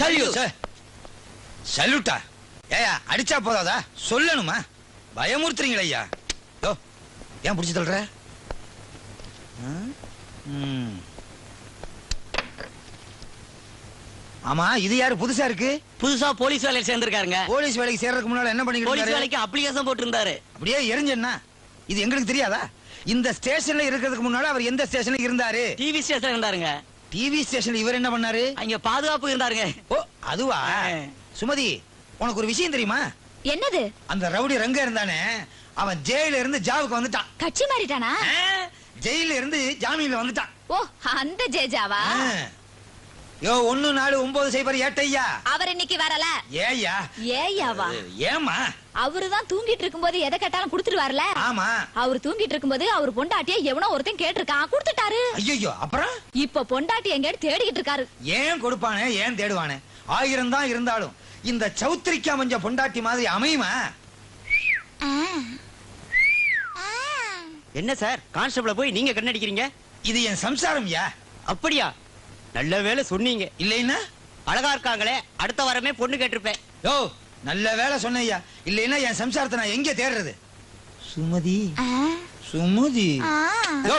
Salute சல்யூட்டா ஏயா அடிச்சா போதாதா? சொல்லணுமா? பயமுறுத்துறீங்களா ஐயா. ஏன் பிடிச்சி தள்ளுற? ம். ஆமா இது யாரு புதுசா இருக்கு? புதுசா போலீஸ் வேலையில சேர்ந்திருக்காருங்க. போலீஸ் வேலைக்கு சேர்றதுக்கு முன்னால என்ன பண்ணிக்கிட்டு போலீஸ் இருந்தாரு? வேலைக்கு அப்ளிகேஷன் போட்டிருந்தாரு. அப்படியே எரிஞ்சன்னா இது எங்களுக்கு தெரியாதா? இந்த ஸ்டேஷன்ல இருக்கிறதுக்கு முன்னால அவர் எந்த ஸ்டேஷன்ல இருந்தாரு? டிவி ஸ்டேஷன் இருந்தாருங்க. டிவி ஸ்டேஷன்ல இவர் என்ன பண்ணாரு? அங்க பாதுகாப்பு இருந்தாருங்க. ஓ அதுவா? ஆ. சுமதி உனக்கு ஒரு விஷயம் தெரியுமா? என்னது? அந்த ரவுடி ரங்க இருந்தானே அவன் ஜெயில இருந்து ஜாவுக்கு வந்துட்டான். கட்சி மாறிட்டானா? ஆ, ஜெயில இருந்து ஜாமீன்ல வந்துட்டான். ஓ அந்த ஜேஜாவா? ஆ. யோ ஒண்ணு நாலு ஒன்பது சைபர் ஏட்டையா அவர் இன்னைக்கு வரல. ஏய்யா. ஏயாவா ஏமா அவருதான் தூங்கிட்டு இருக்கும்போது எதை கேட்டாலும் கொடுத்துருவார்ல? ஆமா. அவர் தூங்கிட்டு இருக்கும்போது அவர் பொண்டாட்டிய எவனோ ஒருத்தன் கேட்டிருக்கான். கொடுத்துட்டாரு. ஐயோ அப்புறம்? இப்ப பொண்டாட்டி எங்கேன்னு தேடிக்கிட்டு இருக்காரு. ஏன் கொடுப்பானே? ஏன் தேடுவானே? ஆயிரம் தான் இருந்தாலும் இந்த சௌத்திரிக்கா மஞ்ச பொண்டாட்டி மாதிரி அமையுமா? என்ன சார்? கான்ஸ்டபிள போய் நீங்க கண்ணடிக்கிறீங்க? இது என் சம்சாரம் யா அப்படியா? நல்ல வேலை சொன்னீங்க. இல்லைன்னா அழகா இருக்காங்களே அடுத்த வாரமே பொண்ணு கேட்டிருப்பேன். யோ நல்ல வேலை சொன்னையா இல்லைன்னா என் சம்சாரத்தை நான் எங்க தேடுறது? சுமதி. சுமதி. யோ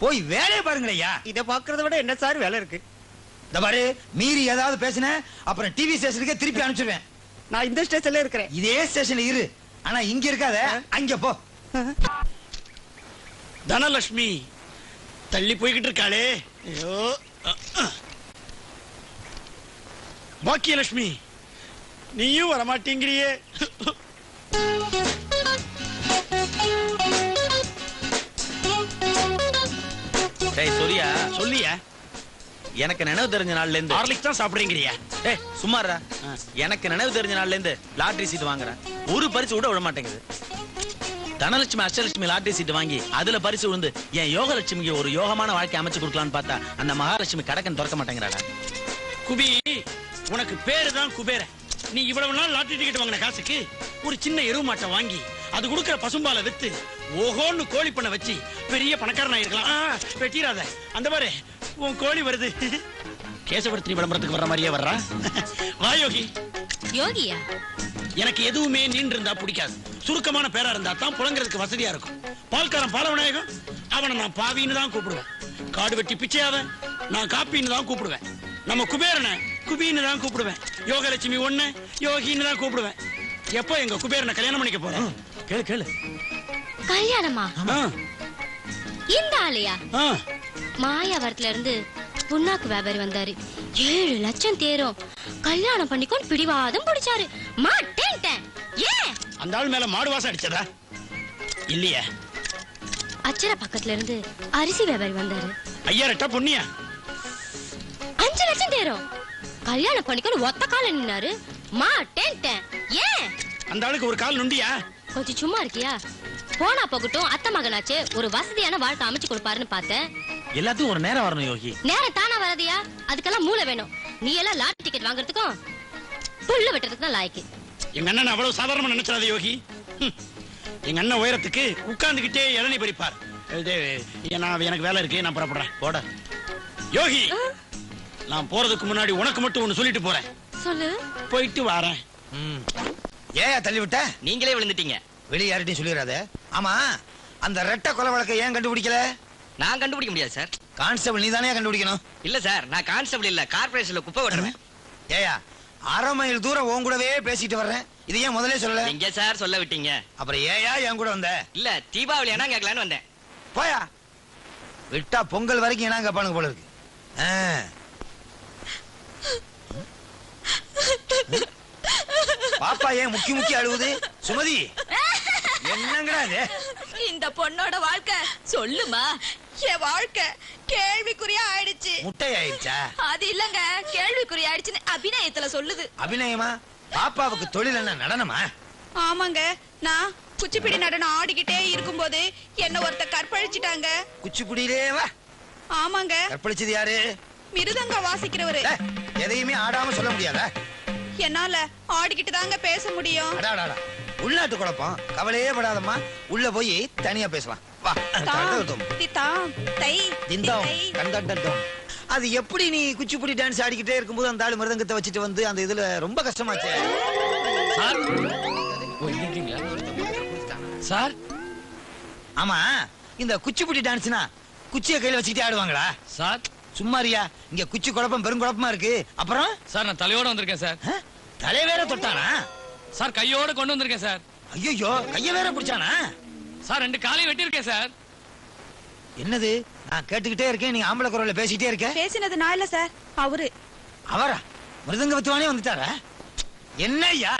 போய் வேலையை பாருங்களேயா இத பாக்குறத விட என்ன சார் வேலை இருக்கு? இந்த பாரு மீறி ஏதாவது பேசின அப்புறம் டிவி ஸ்டேஷனுக்கே திருப்பி அனுப்பிச்சிடுவேன் நான் இந்த ஸ்டேஷன்ல இருக்கிறேன். இதே ஸ்டேஷன்ல இரு. ஆனா இங்க இருக்காத அங்க போ. தனலட்சுமி தள்ளி போய்கிட்டு இருக்காளே. ஐயோ. பாக்கியலட்சுமி நீயும் வரமாட்டேங்கிறியே. டேய் சூர்யா சொல்லியா? எனக்கு நினைவு தெரிஞ்ச நாள்ல இருந்து ஹார்லிக்ஸ் தான் சாப்பிடுறீங்கறியா. ஏய் சும்மாடா எனக்கு நினைவு தெரிஞ்ச நாள்ல இருந்து லாட்டரி சீட் வாங்குறேன். ஒரு பரிசு கூட விட மாட்டேங்குது. தனலட்சுமி அஷ்டலட்சுமி லாட்டரி சீட் வாங்கி அதுல பரிசு விழுந்து என் யோகலட்சுமிக்கு ஒரு யோகமான வாழ்க்கை அமைச்சு கொடுக்கலான்னு பார்த்தா அந்த மகாலட்சுமி கடக்கன் திறக்க மாட்டேங்கிறாடா குபி உனக்கு பேரு தான் குபேர. நீ இவ்வளவு நாள் லாட்டரி டிக்கெட் வாங்கின காசுக்கு ஒரு சின்ன எருவு மாட்டை வாங்கி அது கொடுக்கிற பசும்பாலை வித்து ஓஹோன்னு கோழி பண்ண வச்சு பெரிய பணக்காரனா இருக்கலாம். வெட்டிடாத அந்த பாரு உன் கோழி வருது. கேசவர்த்தினி விளம்பரத்துக்கு வர்ற மாதிரியே வர்றா. வா யோகி. யோகியா? எனக்கு எதுவுமே நீண்டு இருந்தா பிடிக்காது. சுருக்கமான பேரா இருந்தா தான் புழங்குறதுக்கு வசதியா இருக்கும். பால்காரன் பாலவிநாயகம் அவனை நான் பாவின்னு தான் கூப்பிடுவேன். காடு வெட்டி பிச்சையாவன் நான் காப்பின்னு தான் கூப்பிடுவேன். நம்ம குபேரனை குபின்னு தான் கூப்பிடுவேன். யோகலட்சுமி ஒண்ணு யோகின்னு தான் கூப்பிடுவேன். எப்போ எங்க குபேரனை கல்யாணம் பண்ணிக்க போறேன்? கேளு கேளு. கல்யாணமா? இந்த ஆளையா. மாயாவரத்துல இருந்து புண்ணாக்கு வியாபாரி வந்தாரு. ஏழு லட்சம் தேரும். கல்யாணம் பண்ணிக்கொண்டு பிடிவாதம் பிடிச்சாரு. ஏன் அந்த ஆள் மேல மாடு வாசம் அடிச்சதா? இல்லையே. அச்சர பக்கத்துல இருந்து அரிசி வியாபாரி வந்தாரு. ஐயா ரெட்டா பொண்ணியா அஞ்சு லட்சம் தேரும். கல்யாணம் பண்ணிக்கொண்டு ஒத்த கால நின்னாரு. மாட்டேன்ட்டேன் ஏன் அந்த ஆளுக்கு ஒரு கால் நுண்டியா? கொஞ்சம் சும்மா இருக்கியா? போனா போகட்டும் அத்தை மகனாச்சு ஒரு வசதியான வாழ்க்கை அமைச்சு கொடுப்பாருன்னு பார்த்தேன். எல்லாத்துக்கும் ஒரு நேரம் வரணும் யோகி. நேரம் தானா வரதியா? அதுக்கெல்லாம் மூளை வேணும். நீ எல்லாம் லாட்டரி டிக்கெட் வாங்குறதுக்கும் புல்லு வெட்டுறதுக்கு தான் லாய்க்கு. எங்க அண்ணன் அவ்வளவு சாதாரணமா நினைச்சாத யோகி. எங்க அண்ணன் உயரத்துக்கு உட்கார்ந்துகிட்டே இளநீ பறிப்பார். எனக்கு வேலை இருக்கு நான் புறப்படுறேன். போட. யோகி நான் போறதுக்கு முன்னாடி உனக்கு மட்டும் ஒண்ணு சொல்லிட்டு போறேன். சொல்லு. போயிட்டு வரேன். ம். ஏயா தள்ளி விட்ட? நீங்களே விழுந்துட்டீங்க. வெளிய யார்கிட்டயும் சொல்லிடாத ஆமா அந்த ரெட்டை கொலை வழக்கை ஏன் கண்டுபிடிக்கல? நான் கண்டுபிடிக்க முடியாது சார். கான்ஸ்டபிள் நீ தானே கண்டுபிடிக்கணும்? இல்ல சார் நான் கான்ஸ்டபிள் இல்ல கார்பரேஷன்ல குப்பை வெட்டுறேன் ஏயா அரை மைல் தூரம் உன் கூடவே பேசிட்டு வர்றேன். இது ஏன் முதல்ல சொல்லல? எங்க சார் சொல்ல விட்டீங்க. அப்புறம் ஏயா என் கூட வந்த? இல்ல தீபாவளி ஆனா கேட்கலான்னு வந்தேன். போயா. விட்டா பொங்கல் வரைக்கும் என்ன கேட்பானுங்க போல இருக்கு. பாப்பா ஏன் முக்கி முக்கி அழுவுது? சுமதி என்னங்கடா இது? இந்த பொண்ணோட வாழ்க்கை சொல்லுமா என் வாழ்க்கை. கேள்விக்குறியா ஆயிடுச்சு. முட்டை ஆயிடுச்சா அது இல்லங்க கேள்விக்குறி ஆயிடுச்சுன்னு அபிநயத்துல சொல்லுது. அபிநயமா? பாப்பாவுக்கு தொழில் என்ன நடனமா? ஆமாங்க நான் குச்சிப்பிடி நடனம் ஆடிக்கிட்டே இருக்கும்போது என்ன ஒருத்த கற்பழிச்சிட்டாங்க. குச்சிப்புடியிலே வா. ஆமாங்க. கற்பழிச்சது யாரு? மிருதங்க வாசிக்கிறவரு. எதையுமே ஆடாம சொல்ல முடியாத? என்னால ஆடிக்கிட்டு தாங்க பேச முடியும். உள்நாட்டு குழப்பம். கவலையே படாதம்மா. உள்ள போய் தனியா பேசலாம். வா. அது எப்படி நீ குச்சிப்புடி டான்ஸ் ஆடிக்கிட்டே இருக்கும்போது அந்த ஆளு மிருதங்கத்தை வச்சுட்டு வந்து அந்த இதுல ரொம்ப கஷ்டமாச்சே. சார். ஆமா. இந்த குச்சிப்புடி டான்ஸ்னா குச்சியை கையில வச்சுக்கிட்டே ஆடுவாங்களா? சார். சும்மாரியா இங்க குச்சி குழப்பம் பெருங்குழப்பமா இருக்கு. அப்புறம்? சார் நான் தலையோட வந்திருக்கேன் சார். ஆ? தலை வேற தொட்டானா? சார் கையோட கொண்டு வந்திருக்கேன் சார். ஐயோ கைய வேற பிடிச்சானா? சார் ரெண்டு காலையும் வெட்டியிருக்கேன் சார். என்னது? நான் கேட்டுக்கிட்டே இருக்கேன் நீ ஆம்பளை குரல்ல பேசிக்கிட்டே இருக்க? பேசினது நான் இல்ல சார். அவரு. அவரா? மிருதங்க வித்துவானே வந்துட்டாரா? என்னய்யா?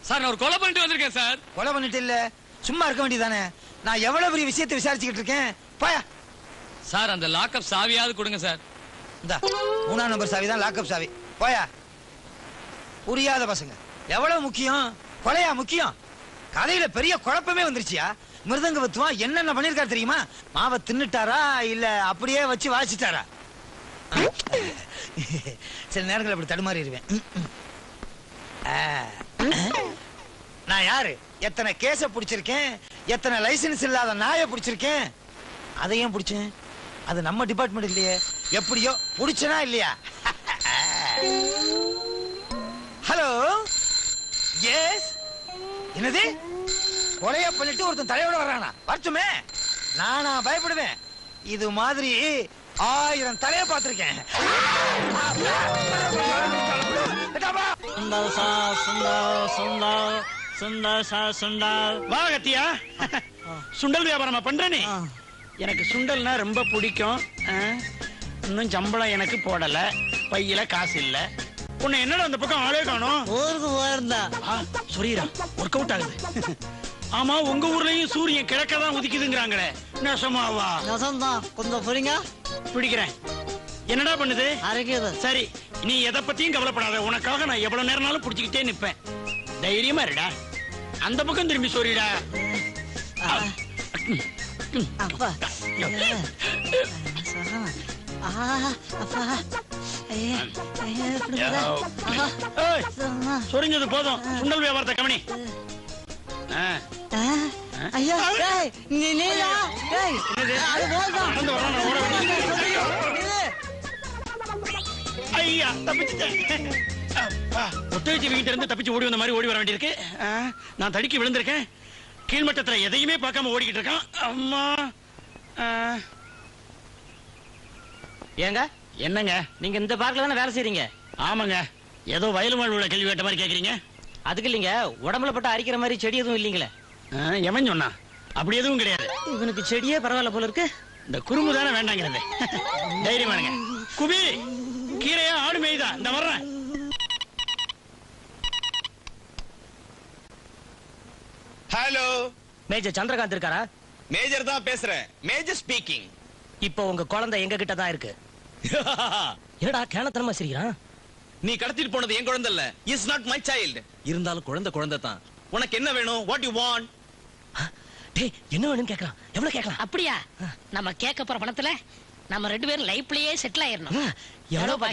சார் நான் ஒரு கொலை பண்ணிட்டு வந்திருக்கேன் சார். கொலை பண்ணிட்டு இல்ல. சும்மா இருக்க வேண்டியதானே நான் எவ்வளவு பெரிய விஷயத்தை விசாரிச்சுக்கிட்டு இருக்கேன்? போயா. சார் அந்த லாக்அப் சாவியாவது கொடுங்க சார். இந்த மூணாம் நம்பர் சாவி தான் லாக்அப் சாவி. போயா. புரியாத பசங்க. எவ்வளவு முக்கியம்? கொலையா முக்கியம்? கதையில பெரிய குழப்பமே வந்துருச்சியா? மிருதங்க வித்துவான் என்னென்ன பண்ணிருக்காரு தெரியுமா? மாவை தின்னுட்டாரா? இல்ல அப்படியே வச்சு வாசிட்டாரா சில நேரங்கள் அப்படி தடுமாறிடுவேன். நான் யாரு? எத்தனை கேஸ பிடிச்சிருக்கேன்? எத்தனை லைசென்ஸ் இல்லாத நாயை பிடிச்சிருக்கேன்? அதையும் பிடிச்சேன். அது நம்ம டிபார்ட்மெண்ட் இல்லையே. எப்படியோ பிடிச்சனா இல்லையா? ஹலோ எஸ் என்னது? கொலைய பண்ணிட்டு ஒருத்தன் தலையோட வர்றானா? வரட்டுமே. நானா பயப்படுவேன். இது மாதிரி ஆயிரம் தலைய பார்த்திருக்கேன். சுண்டல் சா சுண்டல் சுண்டல். சுண்டல் சா சுண்டல். வா கத்தியா. சுண்டல் வியாபாரமா பண்றேனே? எனக்கு சுண்டல்னா ரொம்ப பிடிக்கும். இன்னும் சம்பளம் எனக்கு போடல. பையில காசு இல்ல. உன்னை என்னடா அந்த பக்கம் ஆளே காணோம்? ஊருக்கு போயிருந்தா. ஆ, சொல்லிடுறா. ஒர்க் அவுட் ஆகுது. ஆமா உங்க ஊர்லயும் சூரியன் கிழக்க தான் உதிக்குதுங்கிறாங்களே. நெசமாவா? நசம்தான். கொஞ்சம் புரிங்க பிடிக்கிறேன். என்னடா பண்ணுது? அரைக்குது சரி நீ எதை பத்தியும் கவலைப்படாத. உனக்காக நான் எவ்வளவு நேரம்னாலும் புடிச்சுக்கிட்டே நிப்பேன் தைரியமா இருடா. அந்த பக்கம் திரும்பி சொல்லிடா. அப்பா இருக்குதா? அப்பா, ஏய், சும்மா. சொரிஞ்சது போதும். சுண்டல் வியாபாரத்தை கவனி. ஐயா நீ நீலா அது போதும். ஐயா தப்பிச்சுட்டேன். அப்பா, ஒத்துழைச்சி வீட்டுல இருந்து தப்பிச்சு ஓடி வந்த மாதிரி ஓடி வர வேண்டியிருக்கு. நான் தடுக்கி விழுந்திருக்கேன். கீழ்மட்டத்துல எதையுமே பார்க்காம ஓடிக்கிட்டு இருக்கான். அம்மா. ஏங்க என்னங்க? நீங்க இந்த பார்க்ல தானே வேலை செய்றீங்க? ஆமாங்க. ஏதோ வயலு வாழ் உள்ள கேள்வி கேட்ட மாதிரி கேக்குறீங்க. அதுக்கு இல்லைங்க உடம்புல பட்டு அரிக்கிற மாதிரி செடி எதுவும் இல்லீங்களே? எவன் சொன்னா? அப்படி எதுவும் கிடையாது. இவனுக்கு செடியே பரவாயில்ல போல இருக்கு. இந்த குறும்பு தானே வேண்டாங்கிறது. தைரியமானுங்க குபி கீரையா ஆடு மேய்தா? இந்த வர்றேன். ஹலோ மேஜர் சந்திரகாந்த் இருக்காரா? மேஜர் தான் பேசுறேன். மேஜர் ஸ்பீக்கிங் இப்போ உங்க குழந்தை எங்க கிட்ட தான் இருக்கு. என்னடா கேனத்தனமா சிரிக்கிறான்? நீ கடத்திட்டு போனது என் குழந்தை இல்ல. இஸ் நாட் மை சைல்டு இருந்தாலும் குழந்தை குழந்தை தான். உனக்கு என்ன வேணும்? வாட் யூ வாண்ட் டேய் என்ன வேணும்னு கேக்குறான்? எவ்வளவு கேட்கலாம் அப்படியா? நம்ம கேட்க போற பணத்துல நம்ம ரெண்டு பேரும் லைஃப்லயே செட்டில் ஆயிரணும். எவ்வளவு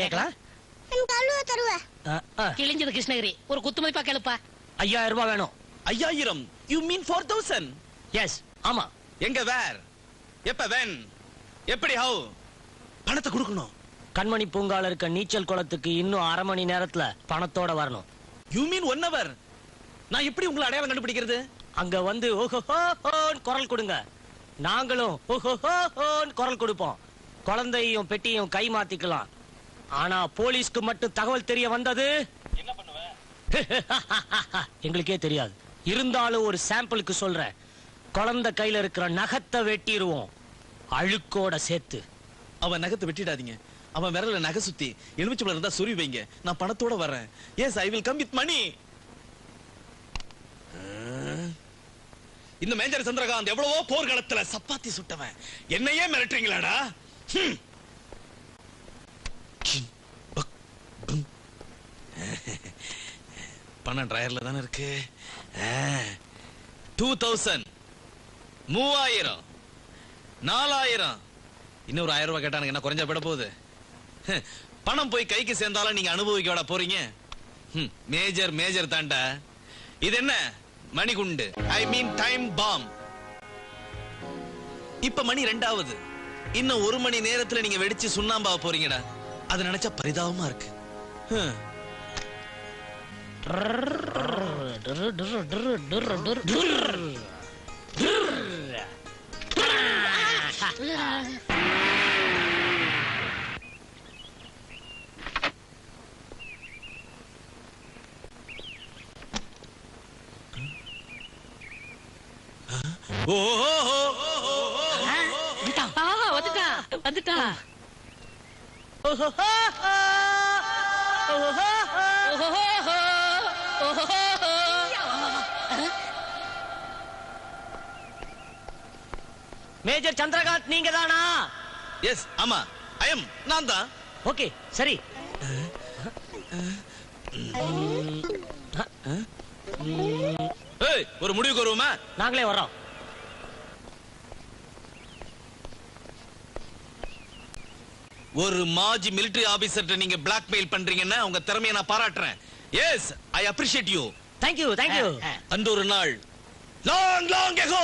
ஆ, கிழிஞ்சது கிருஷ்ணகிரி. ஒரு குத்து மதிப்பா கேளுப்பா. ஐயாயிரம் ரூபாய் வேணும். ஐயாயிரம். You mean four thousand yes ஆமா. எங்க வேர் எப்ப வென் எப்படி ஹவு பணத்தை கொடுக்கணும். கண்மணி பூங்கால இருக்க நீச்சல் குளத்துக்கு இன்னும் அரை மணி நேரத்துல பணத்தோட வரணும். யூ மீன் ஒன் ஹவர் நான் எப்படி உங்களை அடையாளம் கண்டுபிடிக்கிறது? அங்க வந்து ஓஹோஹோன்னு குரல் கொடுங்க. நாங்களும் ஓஹோஹோன்னு குரல் கொடுப்போம். குழந்தையும் பெட்டியும் கை மாத்திக்கலாம். ஆனா போலீஸ்க்கு மட்டும் தகவல் தெரிய வந்தது? என்ன பண்ணுவ? எங்களுக்கே தெரியாது. இருந்தாலும் ஒரு சாம்பிளுக்கு சொல்றேன். குழந்தை கையில இருக்கிற நகத்தை வெட்டிடுவோம் அழுக்கோட சேர்த்து. அவன் நகத்தை வெட்டிடாதீங்க. அவன் விரல நகை சுத்தி எலுமிச்சம்பளம் இருந்தா சொருவி வைங்க. நான் பணத்தோட வரேன் yes I will come with money இந்த மேஜர் சந்திரகாந்த் எவ்வளவோ போர்க்களத்துல சப்பாத்தி சுட்டவன். என்னையே மிரட்டுறீங்களாடா? பணம் டிரையர்ல தானே இருக்கு? டூ தௌசண்ட் மூவாயிரம். நாலாயிரம். இன்னொரு ஆயிரம் ரூபாய் கேட்டானுங்க என்ன குறைஞ்சா போயிட போகுது? பணம் போய் கைக்கு சேர்ந்தாலும் நீங்க அனுபவிக்க விட போறீங்க? ஹம், மேஜர் மேஜர் தாண்டா. இது என்ன? மணிகுண்டு. ஐ மீன் டைம் பாம் இப்ப மணி ரெண்டாவது. இன்னும் ஒரு மணி நேரத்துல நீங்க வெடிச்சு சுண்ணாம்பா போறீங்கடா. அது நினைச்சா பரிதாபமா இருக்கு. வந்துட்டான் வந்துட்டான் மேஜர் சந்திரகாந்த் நீங்க தானா எஸ் ஆமா. ஐ எம் நான் தான். ஓகே சரி. ஒரு முடிவுக்கு வருவோமா? நாங்களே வர்றோம். ஒரு மாஜி மிலிட்டரி ஆபீசர்ட்ட நீங்க பிளாக்மெயில் பண்றீங்கன்னா உங்க திறமையை நான் பாராட்டுறேன். Yes I appreciate you thank you thank you அந்த ஒரு நாள் long long ago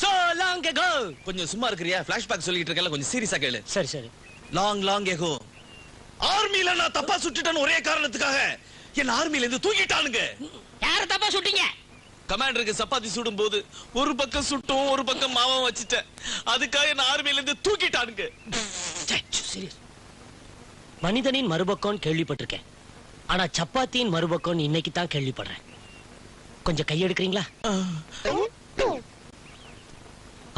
so long ago கொஞ்சம் சும்மா இருக்கிறியா? ஃபிளாஷ்பேக் சொல்லிட்டு இருக்கல கொஞ்சம் சீரியஸா கேளு. சரி சரி. லாங் லாங் எகோ ஆர்மில நான் தப்பா சுட்டுட்டேன்னு ஒரே காரணத்துக்காக என்ன ஆர்மில இருந்து தூக்கிட்டானுங்க. யார தப்பா சுட்டீங்க? கமாண்டருக்கு சப்பாத்தி சுடும் போது ஒரு பக்கம் சுட்டும் ஒரு பக்கம் மாவும் வச்சுட்டேன். அதுக்காக என்ன ஆர்மில இருந்து தூக்கிட்டானுங்க. மனிதனின் மறுபக்கம் கேள்விப்பட்டிருக்கேன். ஆனா சப்பாத்தியின் மறுபக்கம் இன்னைக்கு தான் கேள்விப்படுறேன். கொஞ்சம் கையெடுக்கிறீங்களா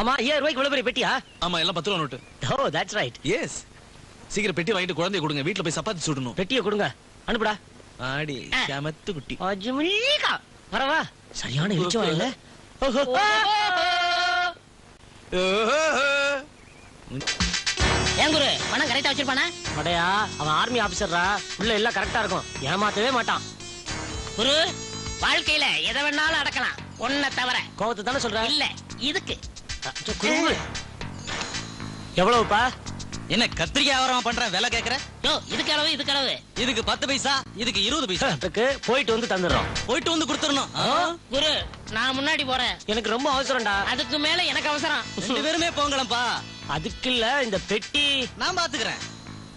ஆமா ஐயாயிரம் ரூபாய்க்கு இவ்வளவு பெரிய பெட்டியா? ஆமா எல்லாம் பத்து ரூபா நோட்டு. ஓ தட்ஸ் ரைட் எஸ் சீக்கிரம் பெட்டி வாங்கிட்டு குழந்தைய கொடுங்க. வீட்ல போய் சப்பாத்தி சுடணும். பெட்டியை கொடுங்க. அனுப்புடா. ஆடி சமத்து குட்டி. அஜுமில்லிகா வரவா சரியான இழிச்சவா இல்ல. ஏன் குரு? பணம் கரெக்டா வச்சிருப்பானா? அடையா அவன் ஆர்மி ஆபீசர்ரா உள்ள எல்லாம் கரெக்டா இருக்கும். ஏமாத்தவே மாட்டான். குரு வாழ்க்கையில எதை வேணாலும் அடக்கலாம் ஒன்ன தவிர. கோவத்தை தானே சொல்ற? இல்ல இதுக்கு. எவ்வளவுப்பா? என்ன கத்திரிக்காய் வியாபாரம் பண்ற? விலை கேக்குற? யோ இதுக்கு அளவு இதுக்கு அளவு. இதுக்கு பத்து பைசா இதுக்கு இருபது பைசா. அதுக்கு போயிட்டு வந்து தந்துடுறோம். போயிட்டு வந்து கொடுத்துடணும்? குரு நான் முன்னாடி போறேன். எனக்கு ரொம்ப அவசரம்டா. அதுக்கு மேல எனக்கு அவசரம். ரெண்டு பேருமே போங்களப்பா அதுக்கு இல்ல இந்த பெட்டி. நான் பாத்துக்கிறேன்.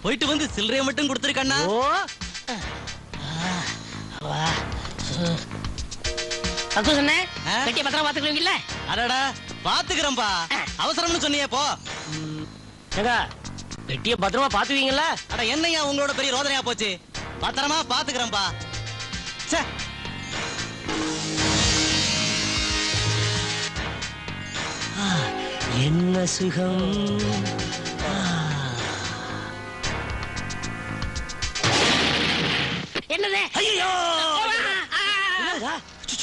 போயிட்டு வந்து சில்லறைய மட்டும் கொடுத்துருக்கண்ணா ஓ. அக்கு சொன்னேன்? பெட்டியை பத்திரம் பாத்துக்குவீங்கல்ல அடடா பாத்துக்கிறேன்பா அவசரம்னு சொன்னியே போ. ஏங்க பெட்டியை பத்திரமா பாத்துவீங்கல்ல அட என்னையா உங்களோட பெரிய ரோதனையா போச்சு? பத்திரமா பாத்துக்கிறேன்பா ச்சே. என்ன சுகம் என்னது? ஐயோ ஏய் வா சு,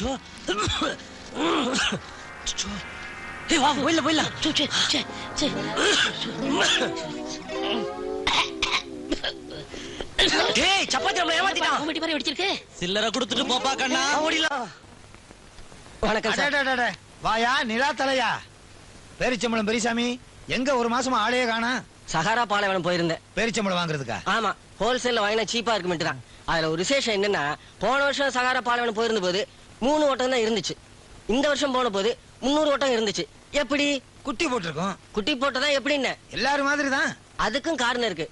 சு. ஏய் சப்பாத்தி நம்மள ஏமாத்திட்டான் பெட்டி பாரு வெடிச்சிருக்கு சில்லறை கொடுத்துட்டு போப்பா கண்ணா. ஓடிலாம் வணக்கம். வாயா நிலா தலையா? பேரிச்சம்பளம் பெரியசாமி எங்க ஒரு மாசமா ஆளையே காணா? சஹாரா பாலைவனம் போயிருந்தேன். பேரிச்சம்பளம் வாங்குறதுக்கா? ஆமா ஹோல்சேல்ல வாங்கினா சீப்பா இருக்குமெட்டு தான் அதுல ஒரு விசேஷம் என்னன்னா போன வருஷம் சஹாரா பாலைவனம் போயிருந்த போது மூணு ஓட்டம் தான் இருந்துச்சு. இந்த வருஷம் போன போது முந்நூறு ஓட்டம் இருந்துச்சு. எப்படி? குட்டி போட்டிருக்கோம். குட்டி போட்டதா எப்படின்னு எல்லாரும் மாதிரி தான் அதுக்கும் காரணம் இருக்கு.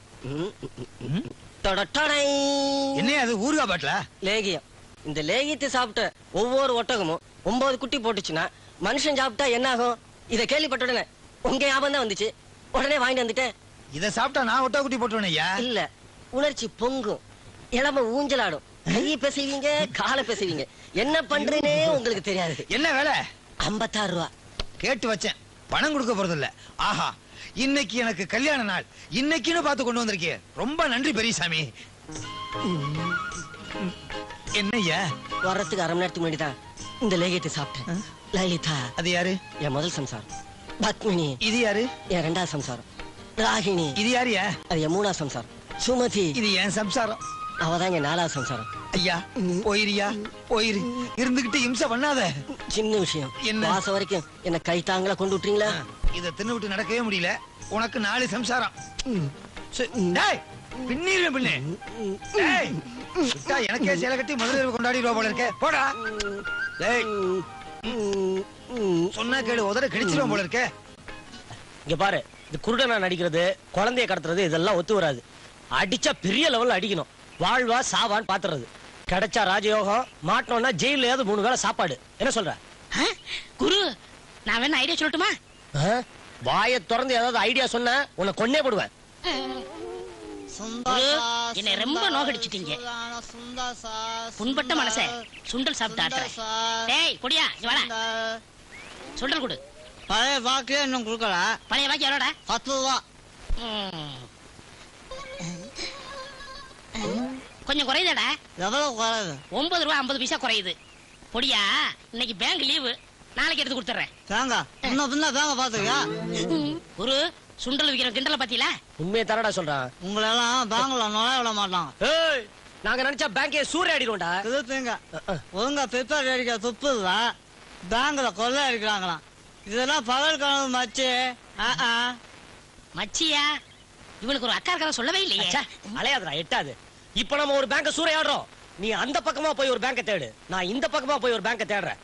என்ன அது ஊருகா பாட்டிலா? லேகியம். இந்த லேகியத்தை சாப்பிட்ட ஒவ்வொரு ஒட்டகமும் ஒன்பது குட்டி போட்டுச்சுன்னா மனுஷன் சாப்பிட்டா என்ன ஆகும்? இதை கேள்விப்பட்ட உடனே உங்க ஞாபகம் தான் வந்துச்சு. உடனே வாங்கிட்டு வந்துட்டேன். இத சாப்பிட்டா நான் ஒட்டா குட்டி போட்டுவேன் ஐயா? இல்ல உணர்ச்சி பொங்கும். இளம ஊஞ்சலாடும். கையை பேசுவீங்க காலை பேசுவீங்க. என்ன பண்றேனே உங்களுக்கு தெரியாது. என்ன வேலை? ஐம்பத்தாறு ரூபா. கேட்டு வச்சேன். பணம் கொடுக்க போறது இல்ல. ஆஹா இன்னைக்கு எனக்கு கல்யாண நாள். இன்னைக்குன்னு பார்த்து கொண்டு வந்திருக்கே ரொம்ப நன்றி பெரியசாமி. என்னய்யா வர்றதுக்கு அரை மணி நேரத்துக்கு முன்னாடி தான் இந்த லேகியத்தை சாப்பிட்டேன். லலிதா. அது யாரு? என் முதல் சம்சாரம். பத்மினி. இது யாரு? என் ரெண்டாவது சம்சாரம். ராகினி. இது யாருயா அது என் மூணாவது சம்சாரம். சுமதி. இது என் சம்சாரம். அவதான் என் நாலாவது சம்சாரம். ஐயா போயிரியா? போயிரு. இருந்துகிட்டு இம்சை பண்ணாத. சின்ன விஷயம். என்ன? வாசம் வரைக்கும் என்ன கை தாங்களா கொண்டு விட்டுறீங்களா? இத தின்னு விட்டு நடக்கவே முடியல. உனக்கு நாலு சம்சாரம். பின்னீர் பின்னே. எனக்கே சேலை கட்டி முதலில் கொண்டாடிடுவா போல இருக்கே. போடா. சொன்னா கேளு உதட கிழிச்சிருவோம் போல இருக்கே. இங்க பாரு இது குருடனா நடிக்கிறது குழந்தைய கடத்துறது இதெல்லாம் ஒத்து வராது. அடிச்சா பெரிய லெவல்ல அடிக்கணும். வாழ்வா சாவான்னு பாத்துறது. கிடைச்சா ராஜயோகம் மாட்டோம்னா ஜெயிலையாவது மூணு வேளை சாப்பாடு. என்ன சொல்ற? குரு நான் வேணா ஐடியா சொல்லட்டுமா? வாயை திறந்து ஏதாவது ஐடியா சொன்ன உன்னை கொன்னே போடுவேன். என்னை ரொம்ப நோகடிச்சிட்டீங்க. புண்பட்ட மனசே சுண்டல் சாப்பிட்டு கொடியா வாடா. சுண்டல் கொடு. பழைய வாக்கு இன்னும் கொடுக்கல. பழைய வாக்கி எவ்வளோடா பத்து ரூபா. கொஞ்சம் குறையுதாடா. எவ்வளவு குறையுது? ஒன்பது ரூபா ஐம்பது பைசா குறையுது. பொடியா இன்னைக்கு பேங்க் லீவு நாளைக்கு எடுத்து கொடுத்துறேன் தேங்க இன்னும் பின்ன தேங்க பாத்துக்கியா குரு சுண்டல் விக்கிற கிண்டல பாத்தீங்களா உண்மையை தரடா சொல்றான். உங்களை எல்லாம் பேங்க்ல நுழைய விட மாட்டாங்க ஏய் நாங்க நினைச்சா பேங்கே சூறை அடிடுவோம்டா திருப்பிங்க ஒழுங்கா பிப்பர் அடிக்க துப்பு இல்ல பேங்க்ல கொள்ளை அடிக்கிறாங்களாம். இதெல்லாம் பகல் கனவு மச்சு. மச்சியா இவனுக்கு ஒரு அக்கா இருக்கிறத சொல்லவே இல்லையே. ச்சே, அலையாதுடா எட்டாது. இப்ப நம்ம ஒரு பேங்க சூறையாடுறோம். நீ அந்த பக்கமா போய் ஒரு பேங்க தேடு. நான் இந்த பக்கமா போய் ஒரு பேங்க தேடுறேன்.